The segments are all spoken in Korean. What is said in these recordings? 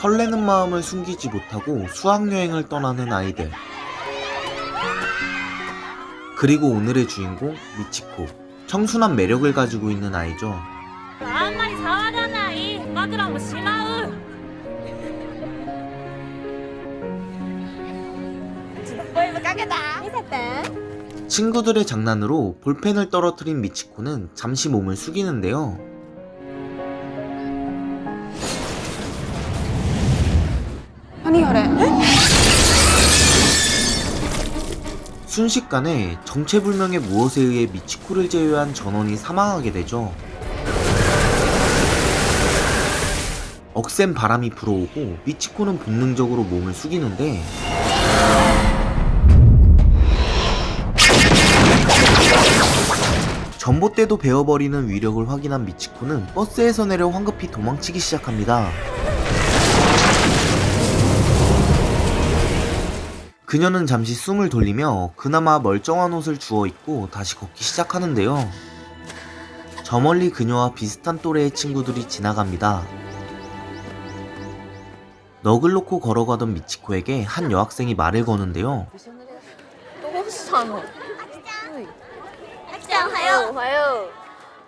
설레는 마음을 숨기지 못하고 수학여행을 떠나는 아이들. 그리고 오늘의 주인공 미치코. 청순한 매력을 가지고 있는 아이죠. 친구들의 장난으로 볼펜을 떨어뜨린 미치코는 잠시 몸을 숙이는데요. 순식간에 정체불명의 무엇에 의해 미치코를 제외한 전원이 사망하게 되죠. 억센 바람이 불어오고 미치코는 본능적으로 몸을 숙이는데 전봇대도 베어버리는 위력을 확인한 미치코는 버스에서 내려 황급히 도망치기 시작합니다. 그녀는 잠시 숨을 돌리며 그나마 멀쩡한 옷을 주워 입고 다시 걷기 시작하는데요. 저 멀리 그녀와 비슷한 또래의 친구들이 지나갑니다. 넋을 놓고 걸어가던 미치코에게 한 여학생이 말을 거는데요. どうしたのあきちゃんおはようおはよ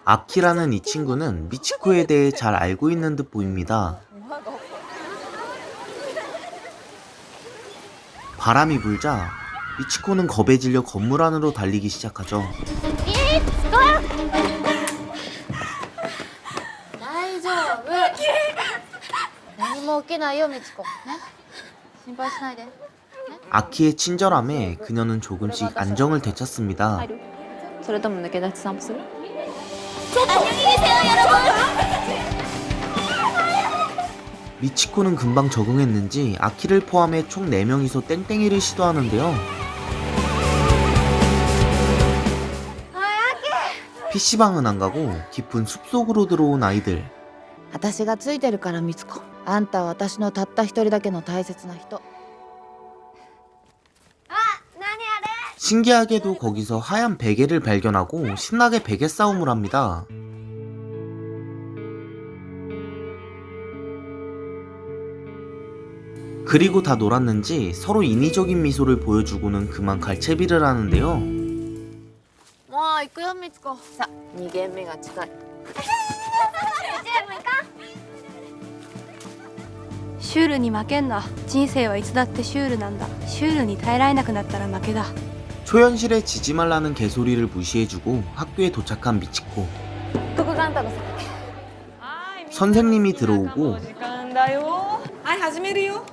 아키라는 이 친구는 미치코에 대해 잘 알고 있는 듯 보입니다. 바람이 불자 미치코는 겁에 질려 건물 안으로 달리기 시작하죠. 아키의 친절함에 그녀는 조금씩 안정을 되찾습니다. 안녕히 계세요, 여러분. 미치코는 금방 적응했는지 아키를 포함해 총 4명이서 땡땡이를 시도하는데요. PC방은 안 가고 깊은 숲속으로 들어온 아이들. 私がついてるからみつこあんたは私のたった一人だけの大切な人 신기하게도 거기서 하얀 베개를 발견하고 신나게 베개 싸움을 합니다. 그리고 다 놀았는지 서로 인위적인 미소를 보여주고는 그만 갈채비를 하는데요. もう行くよみつこさあ2軒目が近いシュールに負けんな人生はいつだってシュールなんだシュールに耐えられなくなったら負けだ 초현실에 지지 말라는 개소리를 무시해주고 학교에 도착한 미치코. ここがあんたの席 선생님이 들어오고 時間だよはい始めるよ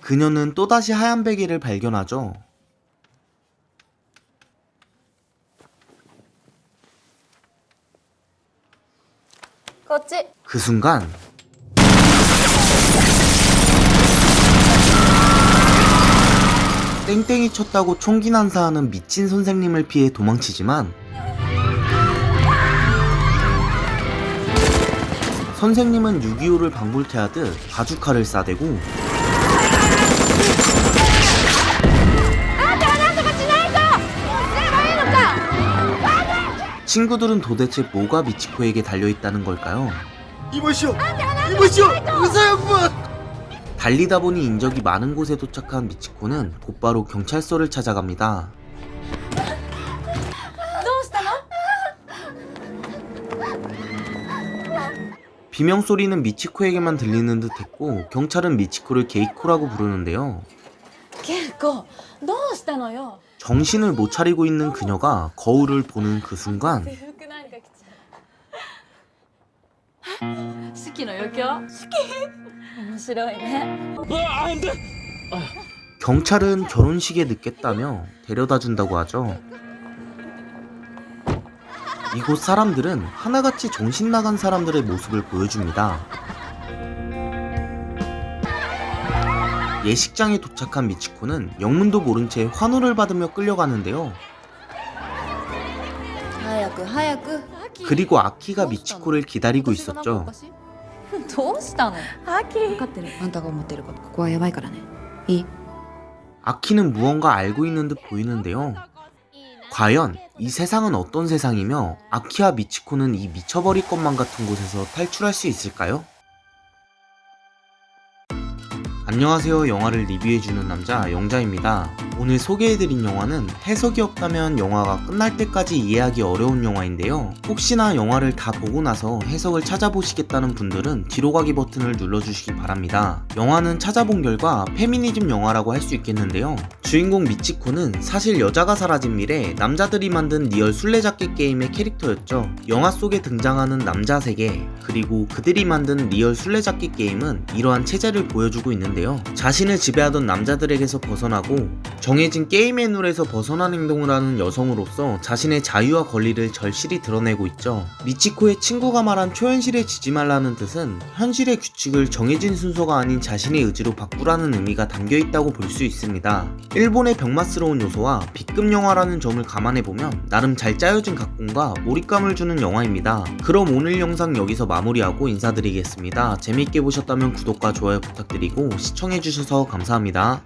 그녀는 또다시 하얀 베개를 발견하죠. 그 순간 땡땡이 쳤다고 총기 난사하는 미친 선생님을 피해 도망치지만 선생님은 6.25를 방불케하듯 바주카를 싸대고 친구들은 도대체 뭐가 미치코에게 달려있다는 걸까요? 이보시오! 이보시오! 의사 양반! 달리다 보니 인적이 많은 곳에 도착한 미치코는 곧바로 경찰서를 찾아갑니다. どうしたの 비명 소리는 미치코에게만 들리는 듯했고 경찰은 미치코를 게이코라고 부르는데요. 結構どうしたのよ 정신을 못 차리고 있는 그녀가 거울을 보는 그 순간 아, 경찰은 결혼식에 늦겠다며 데려다 준다고 하죠. 이곳 사람들은 하나같이 정신 나간 사람들의 모습을 보여줍니다. 예식장에 도착한 미치코는 영문도 모른 채 환호를 받으며 끌려가는데요. 早く早く 그리고 아키가 미치코를 기다리고 있었죠. どうしたのアキ分かってるあんたが思ってることここはやばいからねいい 아키는 무언가 알고 있는 듯 보이는데요. 과연 이 세상은 어떤 세상이며 아키와 미치코는 이 미쳐버릴 것만 같은 곳에서 탈출할 수 있을까요? 안녕하세요. 영화를 리뷰해주는 남자 영자입니다. 오늘 소개해드린 영화는 해석이 없다면 영화가 끝날 때까지 이해하기 어려운 영화인데요. 혹시나 영화를 다 보고 나서 해석을 찾아보시겠다는 분들은 뒤로 가기 버튼을 눌러주시기 바랍니다. 영화는 찾아본 결과 페미니즘 영화라고 할 수 있겠는데요. 주인공 미치코는 사실 여자가 사라진 미래 남자들이 만든 리얼 술래잡기 게임의 캐릭터였죠. 영화 속에 등장하는 남자 세계 그리고 그들이 만든 리얼 술래잡기 게임은 이러한 체제를 보여주고 있는데요. 자신을 지배하던 남자들에게서 벗어나고 정해진 게임의 룰에서 벗어난 행동을 하는 여성으로서 자신의 자유와 권리를 절실히 드러내고 있죠. 미치코의 친구가 말한 초현실에 지지 말라는 뜻은 현실의 규칙을 정해진 순서가 아닌 자신의 의지로 바꾸라는 의미가 담겨 있다고 볼 수 있습니다. 일본의 병맛스러운 요소와 B급 영화라는 점을 감안해보면 나름 잘 짜여진 각본과 몰입감을 주는 영화입니다. 그럼 오늘 영상 여기서 마무리하고 인사드리겠습니다. 재미있게 보셨다면 구독과 좋아요 부탁드리고 시청해주셔서 감사합니다.